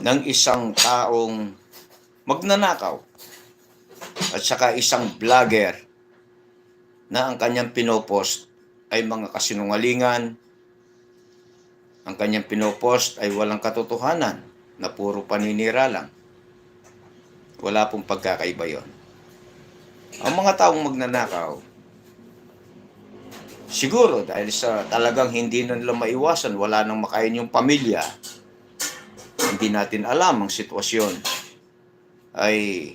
ng isang taong magnanakaw at saka isang vlogger na ang kanyang pinopost ay mga kasinungalingan, ang kanyang pinopost ay walang katotohanan na puro paninira lang. Wala pong pagkakaiba yon. Ang mga taong magnanakaw, siguro dahil sa talagang hindi na nila maiwasan, wala nang makain yung pamilya, hindi natin alam ang sitwasyon, ay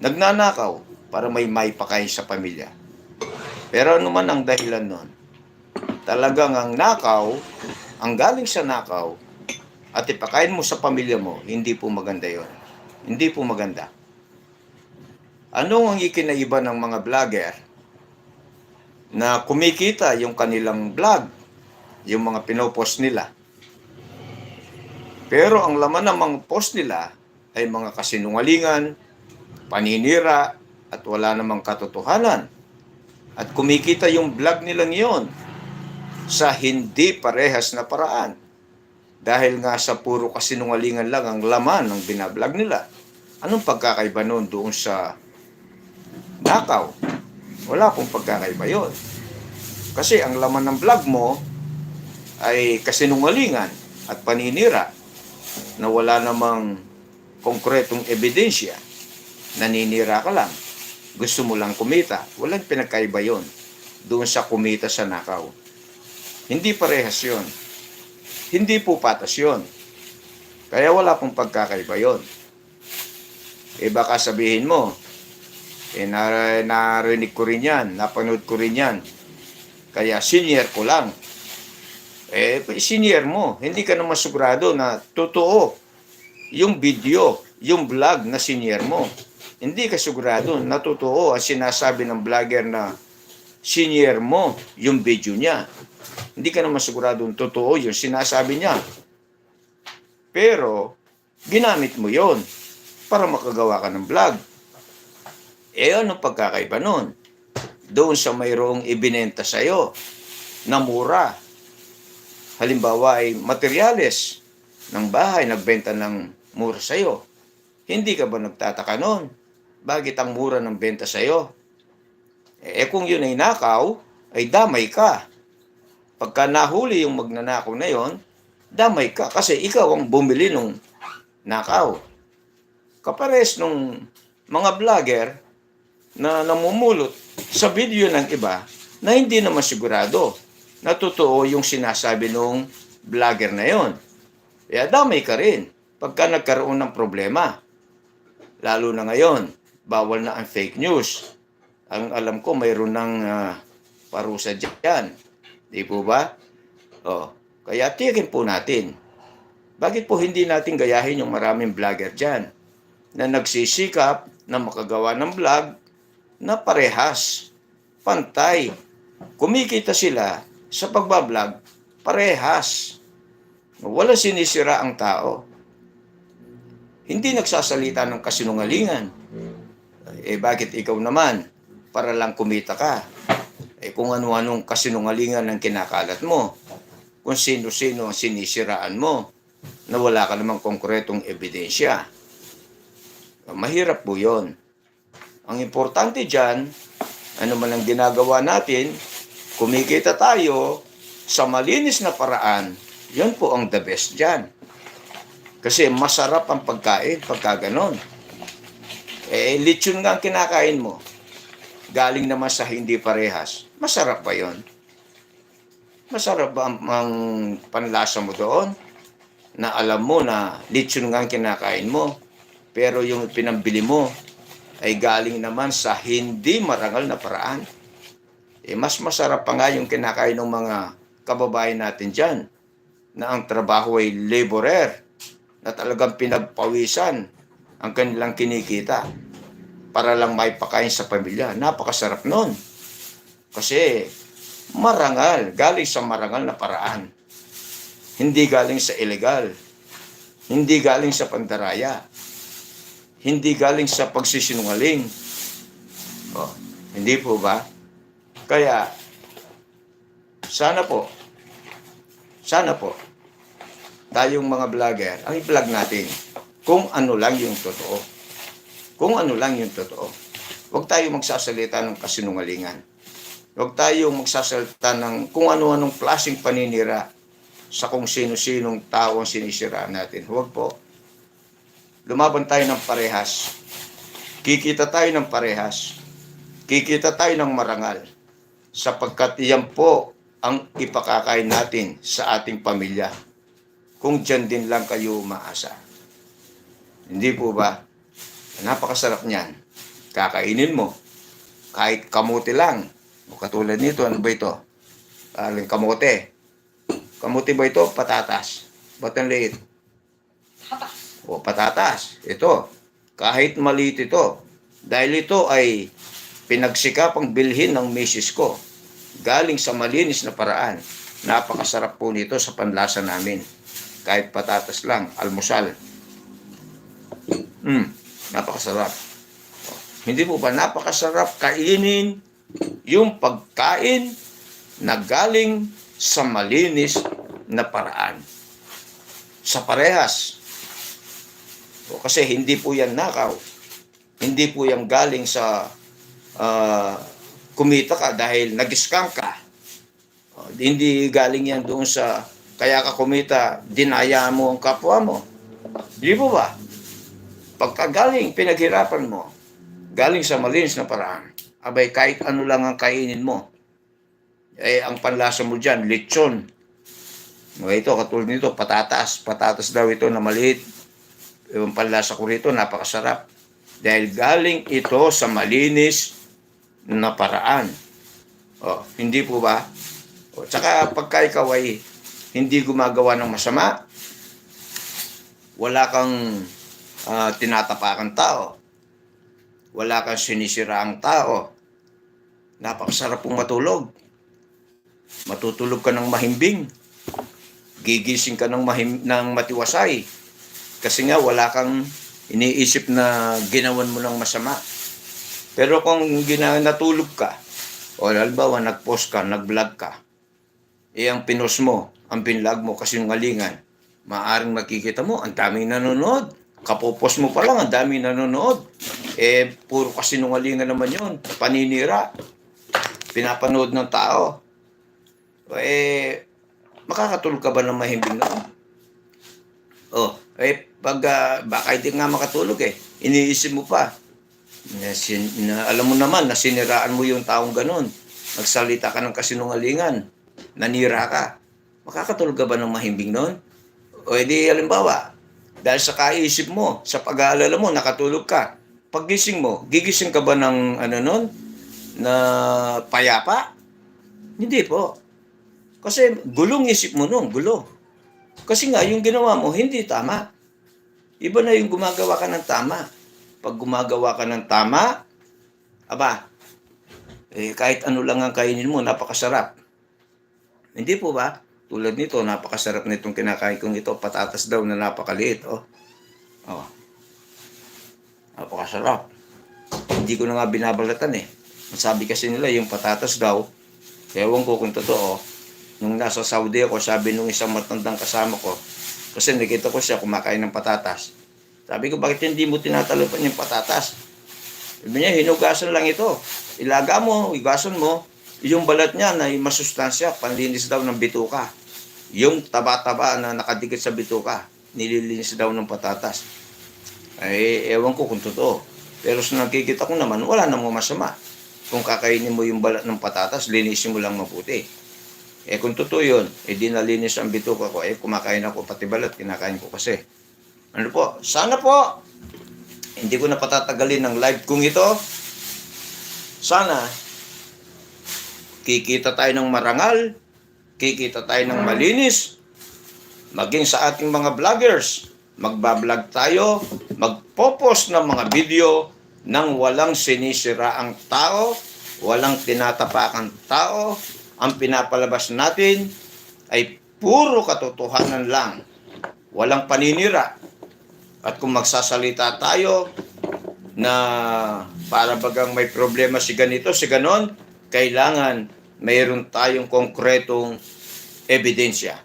nagnanakaw para may may pakain sa pamilya. Pero ano man ang dahilan nun, talagang ang nakaw, ang galing sa nakaw, at ipakain mo sa pamilya mo, hindi po maganda yon. Hindi po maganda. Ano ang ikinaiba ng mga vlogger na kumikita yung kanilang vlog, yung mga pinopost nila. Pero ang laman ng mga post nila ay mga kasinungalingan, paninira, at wala namang katotohanan. At kumikita yung vlog nilang yon sa hindi parehas na paraan. Dahil nga sa puro kasinungalingan lang ang laman ng binablog nila. Anong pagkakaiba noon doon sa nakaw? Wala pong pagkakaiba yun. Kasi ang laman ng vlog mo ay kasinungalingan at paninira na wala namang konkretong ebidensya. Naninira ka lang. Gusto mo lang kumita. Walang pinagkaiba yon doon sa kumita sa nakaw. Hindi parehas yon. Hindi po patas yon. Kaya wala pong pagkakaiba yon. Eh baka sabihin mo, eh nar- narinig ko rin yan, napanood ko rin yan. Kaya senior ko lang. Eh, senior mo. Hindi ka naman sigurado na totoo yung video, yung vlog na senior mo. Hindi ka sigurado na totoo ang sinasabi ng vlogger na senior mo yung video niya. Hindi ka naman sigurado totoo yung sinasabi niya. Pero, ginamit mo yon para makagawa ka ng vlog. Eh, anong pagkakaiba nun? Doon sa mayroong ibinenta sa'yo na mura. Halimbawa ay materyales ng bahay nagbenta ng mura sa'yo. Hindi ka ba nagtataka nun? Bakit ang mura ng benta sa'yo? Eh kung yun ay nakaw, ay damay ka. Pagka nahuli yung magnanakaw na yon, damay ka kasi ikaw ang bumili nung nakaw. Kapares nung mga vlogger na namumulot sa video ng iba na hindi naman sigurado na totoo yung sinasabi nung vlogger na yon. Kaya damay ka rin pagka nagkaroon ng problema. Lalo na ngayon, bawal na ang fake news. Ang alam ko, mayroon ng ah, parusa dyan. Di po ba? Oh, kaya tiyakin po natin. Bakit po hindi natin gayahin yung maraming vlogger dyan na nagsisikap na makagawa ng vlog na parehas, pantay. Kumikita sila sa pagbablog, parehas. Wala sinisira ang tao. Hindi nagsasalita ng kasinungalingan. Eh bakit ikaw naman? Para lang kumita ka. Eh kung ano-anong kasinungalingan ang kinakalat mo. Kung sino-sino ang sinisiraan mo na wala ka namang konkretong ebidensya. Mahirap po yon. Ang importante dyan, ano man ang ginagawa natin, kumikita tayo sa malinis na paraan, yun po ang the best dyan. Kasi masarap ang pagkain pagka ganon. Eh, lechon nga ang kinakain mo. Galing naman sa hindi parehas. Masarap ba yon? Masarap ba ang, ang panlasa mo doon? Na alam mo na lechon nga ang kinakain mo. Pero yung pinambili mo ay galing naman sa hindi marangal na paraan. Eh, mas masarap pa nga yung kinakain ng mga kababayan natin dyan na ang trabaho ay laborer na talagang pinagpawisan ang kanilang kinikita para lang may pakain sa pamilya. Napakasarap nun. Kasi marangal, galing sa marangal na paraan. Hindi galing sa illegal. Hindi galing sa pandaraya. Hindi galing sa pagsisinungaling. Oh, hindi po ba? Kaya, sana po, sana po, tayong mga vlogger, ang i-vlog natin kung ano lang yung totoo. Kung ano lang yung totoo. Huwag tayo magsasalita ng kasinungalingan. Huwag tayo magsasalita ng kung ano-anong klaseng paninira sa kung sino-sinong tao ang sinisira natin. Huwag po. Lumaban tayo ng parehas. Kikita tayo ng parehas. Kikita tayo ng marangal. Sapagkat iyan po ang ipakakain natin sa ating pamilya. Kung dyan din lang kayo umaasa. Hindi po ba? Napakasarap niyan. Kakainin mo. Kahit kamote lang. O katulad nito, ano ba ito? Aling kamote. Kamote ba ito? Patatas. Ba't ang liit? Patas. O patatas. Ito. Kahit maliit ito. Dahil ito ay pinagsikapang bilhin ng misis ko. Galing sa malinis na paraan. Napakasarap po nito sa panlasa namin. Kahit patatas lang, almusal. Mm, napakasarap. Hindi po ba napakasarap kainin yung pagkain na galing sa malinis na paraan? Sa parehas. O, kasi hindi po yan nakaw. Hindi po yan galing sa ah, kumita ka dahil nag-scam ka. O, hindi galing yan doon sa kaya ka kumita, dinaya mo ang kapwa mo. Di ba? Pagka galing, pinaghirapan mo, galing sa malinis na paraan, abay kahit ano lang ang kainin mo, eh ang panlasa mo dyan, lechon. O, ito, katulad nito, patatas. Patatas daw ito na maliit. Yung panlasa ko rito, napakasarap. Dahil galing ito sa malinis na paraan. O, hindi po ba? O, tsaka pagka ikaw ay hindi gumagawa ng masama, wala kang ah, tinatapakan tao, wala kang sinisiraang tao, napakasarap pong matulog. Matutulog ka ng mahimbing. Gigising ka ng, mahim, ng matiwasay. Kasi nga wala kang iniisip na ginawan mo ng masama. Pero kung gina, natulog ka, o halimbawa nag-post ka, nag-vlog ka, eh ang pinos mo, ang pinlag mo kasi yung ngalingan, maaring makikita mo, ang daming nanonood. Kapopos mo pa lang, ang daming nanonood. Eh, puro kasinungalingan naman yun. Paninira. Pinapanood ng tao. Eh, makakatulog ka ba ng mahimbing noon? Oh, eh, pag, ah, baka hindi nga makatulog eh. Iniisip mo pa. Na, sin, na, alam mo naman na siniraan mo yung taong ganun. Nagsalita ka ng kasinungalingan. Nanira ka. Makakatulog ka ba ng mahimbing noon? O edi, halimbawa, dahil sa kaisip mo, sa pag-aalala mo, nakatulog ka. Paggising mo, gigising ka ba ng ano nun? Na payapa? Hindi po. Kasi gulong isip mo nun, gulo. Kasi nga, yung ginawa mo, hindi tama. Iba na yung gumagawa ka ng tama. Pag gumagawa ka ng tama, aba, eh, kahit ano lang ang kainin mo, napakasarap. Hindi po ba? Tulad nito, napakasarap nitong kinakain kong ito. Patatas daw na napakaliit. Oh. Oh. Napakasarap. Hindi ko na nga binabalatan eh. Sabi kasi nila, yung patatas daw, ewan ko kung totoo, nung nasa Saudi ako, sabi nung isang matandang kasama ko, kasi nakita ko siya kumakain ng patatas. Sabi ko, bakit hindi mo tinatalapan yung patatas? Sabi niya, hinugasan lang ito. Ilaga mo, higasan mo, yung balat niya na masustansya, panlinis daw ng bituka. Yung taba-taba na nakadikit sa bituka, nililinis daw ng patatas. Ay, ewan ko kung totoo. Pero sa nakikita ko naman, wala namang masama. Kung kakainin mo yung balat ng patatas, linisin mo lang mabuti. Eh kung totoo yun, eh di nalinis ang bituka ko, eh kumakain ako pati balat, kinakain ko kasi. Ano po? Sana po, hindi ko na patatagalin ng live kong ito. Sana, kikita tayo ng marangal, kikita tayo ng malinis, maging sa ating mga vloggers, magbablog tayo, magpopost ng mga video nang walang sinisira ang tao, walang tinatapakan tao, ang pinapalabas natin ay puro katotohanan lang. Walang paninira. At kung magsasalita tayo na para bagang may problema si ganito, si ganon, kailangan mayroon tayong konkretong ebidensya.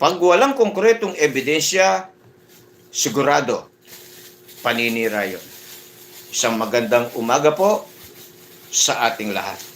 Pag walang konkretong ebidensya, sigurado, paninira yun. Isang magandang umaga po sa ating lahat.